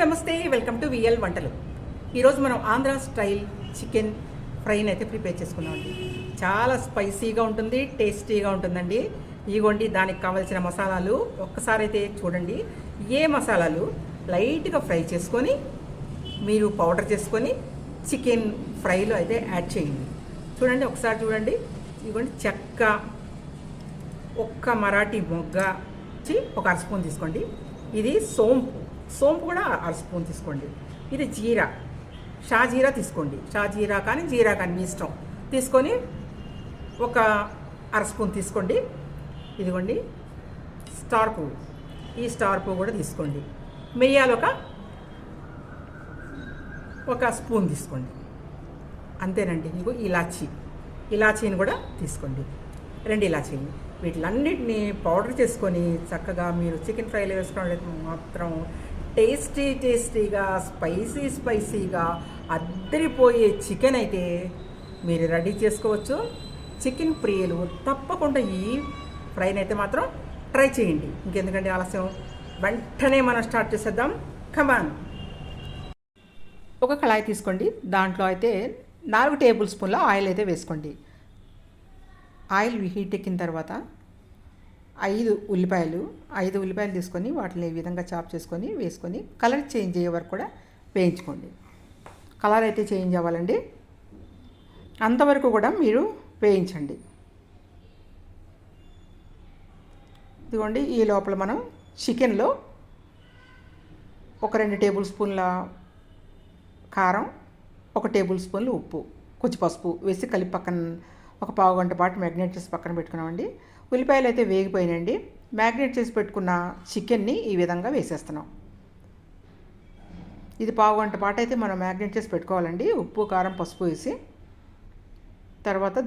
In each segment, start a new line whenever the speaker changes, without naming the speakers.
నమస్తే welcome to VL వంటలు. ఈరోజు మనం ఆంధ్ర స్టైల్ చికెన్ ఫ్రైని అయితే ప్రిపేర్ చేసుకున్నామండి. చాలా స్పైసీగా ఉంటుంది టేస్టీగా ఉంటుందండి. ఇగోండి దానికి కావాల్సిన మసాలాలు ఒక్కసారి అయితే చూడండి. ఏ మసాలాలు లైట్గా ఫ్రై చేసుకొని మీరు పౌడర్ చేసుకొని చికెన్ ఫ్రైలో అయితే యాడ్ చేయండి. చూడండి ఒకసారి చూడండి. ఇగోండి చెక్క ఒక్క మరాఠీ మొగ్గ ఒక అర స్పూన్ తీసుకోండి. ఇది సోంపు. సోంపు కూడా అర స్పూన్ తీసుకోండి. ఇది జీరా. షాజీరా తీసుకోండి. షాజీరా కానీ జీరా కానీ మీ ఇష్టం. తీసుకొని ఒక అర స్పూన్ తీసుకోండి. ఇదిగోండి. స్టార్ పువ్వు. ఈ స్టార్ పువ్వు కూడా తీసుకోండి. మిరియాలు ఒక ఒక స్పూన్ తీసుకోండి. అంతేనండి. మీకు ఇలాచీ. ఇలాచీని కూడా తీసుకోండి. రెండు ఇలాచీని వీటిలన్నిటిని పౌడర్ చేసుకొని చక్కగా మీరు చికెన్ ఫ్రైలో వేసుకోవడం మాత్రం టేస్టీ టేస్టీగా స్పైసీ స్పైసీగా అద్దరిపోయే చికెన్ అయితే మీరు రెడీ చేసుకోవచ్చు. చికెన్ ప్రియలు తప్పకుండా ఈ ఫ్రైని అయితే మాత్రం ట్రై చేయండి. ఇంకెందుకంటే ఆలస్యం? వెంటనే మనం స్టార్ట్ చేసేద్దాం. కమాన్ ఒక కళాయి తీసుకోండి. దాంట్లో అయితే నాలుగు టేబుల్ స్పూన్ల ఆయిల్ అయితే వేసుకోండి. ఆయిల్ హీట్ ఎక్కిన తర్వాత ఐదు ఉల్లిపాయలు ఐదు ఉల్లిపాయలు తీసుకొని వాటిని ఈ విధంగా చాప్ చేసుకొని వేసుకొని కలర్ చేంజ్ అయ్యే వరకు కూడా వేయించుకోండి. కలర్ అయితే చేంజ్ అవ్వాలండి. అంతవరకు కూడా మీరు వేయించండి. ఇదిగోండి ఈ లోపల మనం చికెన్లో ఒక రెండు టేబుల్ స్పూన్ల కారం ఒక టేబుల్ స్పూన్లు ఉప్పు కొంచెం పసుపు వేసి కలిపి పక్కన ఒక పావు గంట పాటు మ్యాగ్నేట్ చేసి పక్కన పెట్టుకున్నామండి. ఉల్లిపాయలు అయితే వేగిపోయినండి మ్యాగ్నేట్ చేసి పెట్టుకున్న చికెన్ని ఈ విధంగా వేసేస్తున్నాం. ఇది పావు గంట పాటు అయితే మనం మ్యాగ్నేట్ చేసి పెట్టుకోవాలండి. ఉప్పు కారం పసుపు వేసి తర్వాత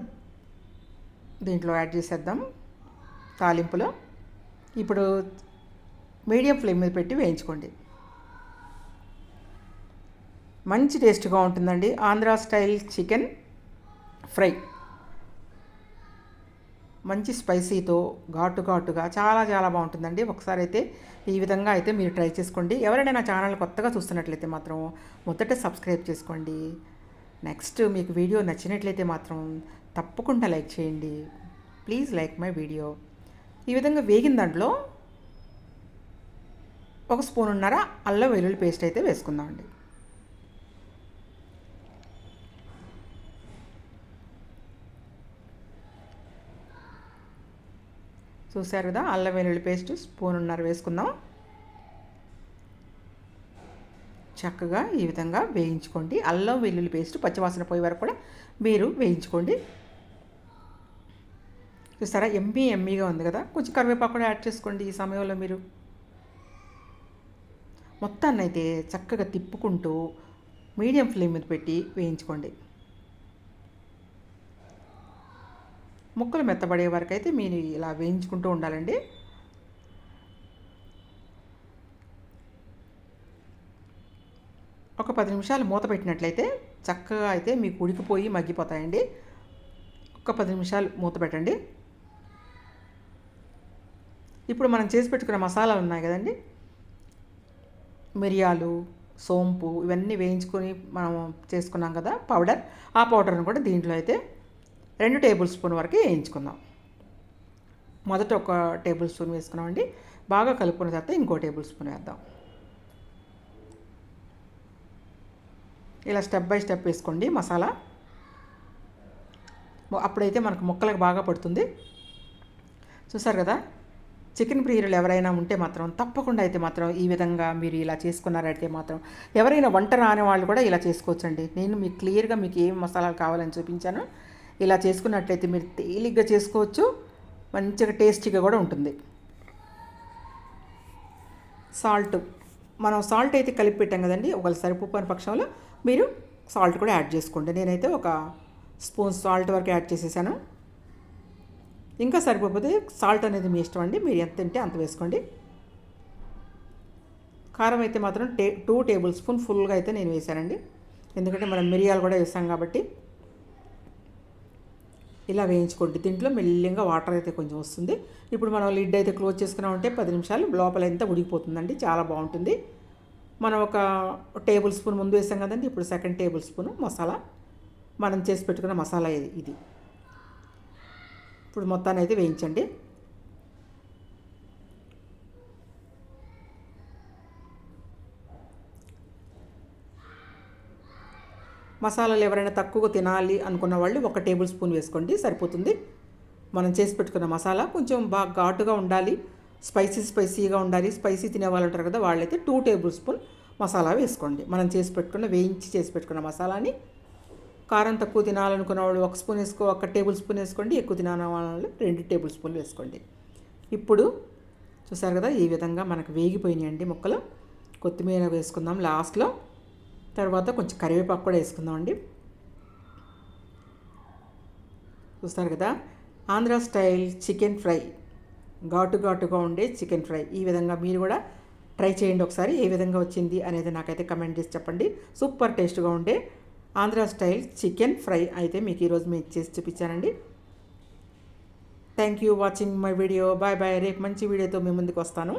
దీంట్లో యాడ్ చేసేద్దాం తాలింపులో. ఇప్పుడు మీడియం ఫ్లేమ్ మీద పెట్టి వేయించుకోండి. మంచి టేస్ట్గా ఉంటుందండి. Andhra style chicken fry. మంచి స్పైసీతో ఘాటు ఘాటుగా చాలా చాలా బాగుంటుందండి. ఒకసారి అయితే ఈ విధంగా అయితే మీరు ట్రై చేసుకోండి. ఎవరైనా నా ఛానల్ కొత్తగా చూస్తున్నట్లయితే మాత్రం మొదట సబ్స్క్రైబ్ చేసుకోండి. నెక్స్ట్ మీకు వీడియో నచ్చినట్లయితే మాత్రం తప్పకుండా లైక్ చేయండి. Please like my video. ఈ విధంగా వేగిన దాంట్లో ఒక స్పూన్ ఉన్నర అల్లం వెల్లుల్లి పేస్ట్ అయితే వేసుకుందామండి. చూశారు కదా అల్లం వెల్లుల్లి పేస్ట్ స్పూన్నర వేసుకుందాం. చక్కగా ఈ విధంగా వేయించుకోండి. అల్లం వెల్లుల్లి పేస్ట్ పచ్చివాసన పోయే వరకు కూడా మీరు వేయించుకోండి. చూసారా ఎమ్మీ ఎమ్మీగా ఉంది కదా. కొంచెం కరివేపాకు కూడా యాడ్ చేసుకోండి ఈ సమయంలో మీరు. మొత్తాన్ని అయితే చక్కగా తిప్పుకుంటూ మీడియం ఫ్లేమ్ మీద పెట్టి వేయించుకోండి. ముక్కలు మెత్తబడే వరకు అయితే మీరు ఇలా వేయించుకుంటూ ఉండాలండి. ఒక పది నిమిషాలు మూత పెట్టినట్లయితే చక్కగా అయితే మీకు ఉడికిపోయి మగ్గిపోతాయండి. ఒక పది నిమిషాలు మూత పెట్టండి. ఇప్పుడు మనం చేసి పెట్టుకున్న మసాలాలు ఉన్నాయి కదండి. మిరియాలు సోంపు ఇవన్నీ వేయించుకొని మనం చేసుకున్నాం కదా పౌడర్. ఆ పౌడర్ని కూడా దీంట్లో అయితే రెండు టేబుల్ స్పూన్ వరకు వేయించుకుందాం. మొదట ఒక టేబుల్ స్పూన్ వేసుకున్నామండి. బాగా కలుపుకున్న తర్వాత ఇంకో టేబుల్ స్పూన్ వేద్దాం. ఇలా స్టెప్ బై స్టెప్ వేసుకోండి మసాలా. అప్పుడైతే మనకు ముక్కలకు బాగా పడుతుంది. చూసారు కదా? చికెన్ ప్రియులు ఎవరైనా ఉంటే మాత్రం తప్పకుండా అయితే మాత్రం ఈ విధంగా మీరు ఇలా చేసుకున్నారైతే మాత్రం ఎవరైనా వంట రాని వాళ్ళు కూడా ఇలా చేసుకోవచ్చండి. నేను మీకు క్లియర్గా మీకు ఏం మసాలాలు కావాలని చూపించాను. ఇలా చేసుకున్నట్లయితే మీరు తేలిగ్గా చేసుకోవచ్చు. మంచిగా టేస్టీగా కూడా ఉంటుంది. సాల్ట్ మనం సాల్ట్ అయితే కలిపి పెట్టాం కదండి ఒకవేళ సరిపోని పక్షంలో మీరు సాల్ట్ కూడా యాడ్ చేసుకోండి. నేనైతే ఒక స్పూన్ సాల్ట్ వరకు యాడ్ చేసేసాను. ఇంకా సరిపోతే సాల్ట్ అనేది మీ ఇష్టం అండి మీరు ఎంత తింటే అంత వేసుకోండి. కారం అయితే మాత్రం టే టూ టేబుల్ స్పూన్ ఫుల్గా అయితే నేను వేసానండి. ఎందుకంటే మనం మిరియాలు కూడా వేసాం కాబట్టి ఇలా వేయించుకోండి. దీంట్లో మెల్లిగా వాటర్ అయితే కొంచెం వస్తుంది. ఇప్పుడు మనం లిడ్ అయితే క్లోజ్ చేసుకున్నామంటే పది నిమిషాలు లోపల ఎంత ఉడికిపోతుందండి? చాలా బాగుంటుంది. మనం ఒక టేబుల్ స్పూన్ ముందు వేసాం కదండి. ఇప్పుడు సెకండ్ టేబుల్ స్పూన్ మసాలా. మనం చేసి పెట్టుకున్న మసాలా ఇది. ఇది ఇప్పుడు మొత్తాన్ని అయితే వేయించండి. మసాలాలు ఎవరైనా తక్కువ తినాలి అనుకున్న వాళ్ళు ఒక టేబుల్ స్పూన్ వేసుకోండి సరిపోతుంది. మనం చేసి పెట్టుకున్న మసాలా కొంచెం బాగా ఘాటుగా ఉండాలి స్పైసీ స్పైసీగా ఉండాలి. స్పైసీ తినే వాళ్ళు ఉంటారు కదా వాళ్ళైతే టూ టేబుల్ స్పూన్ మసాలా వేసుకోండి. మనం చేసి పెట్టుకున్న వేయించి చేసి పెట్టుకున్న మసాలాని కారం తక్కువ తినాలనుకున్న వాళ్ళు ఒక స్పూన్ వేసుకో ఒక టేబుల్ స్పూన్ వేసుకోండి. ఎక్కువ తినాలని వాళ్ళు రెండు టేబుల్ స్పూన్లు వేసుకోండి. ఇప్పుడు చూసారు కదా ఈ విధంగా మనకు వేగిపోయినాయండి ముక్కలు. కొత్తిమీర వేసుకుందాం లాస్ట్లో. తర్వాత కొంచెం కరివేపాకు కూడా వేసుకుందామండి. చూస్తారు కదా ఆంధ్ర స్టైల్ చికెన్ ఫ్రై ఘాటు ఘాటుగా ఉండే చికెన్ ఫ్రై. ఈ విధంగా మీరు కూడా ట్రై చేయండి ఒకసారి ఏ విధంగా వచ్చింది అనేది నాకైతే కమెంట్ చేసి చెప్పండి. సూపర్ టేస్ట్గా ఉండే ఆంధ్ర స్టైల్ చికెన్ ఫ్రై అయితే మీకు ఈరోజు మీకు చేసి చూపించానండి. Thank you watching my video. Bye bye. రేపు మంచి వీడియోతో మీ ముందుకు వస్తాను.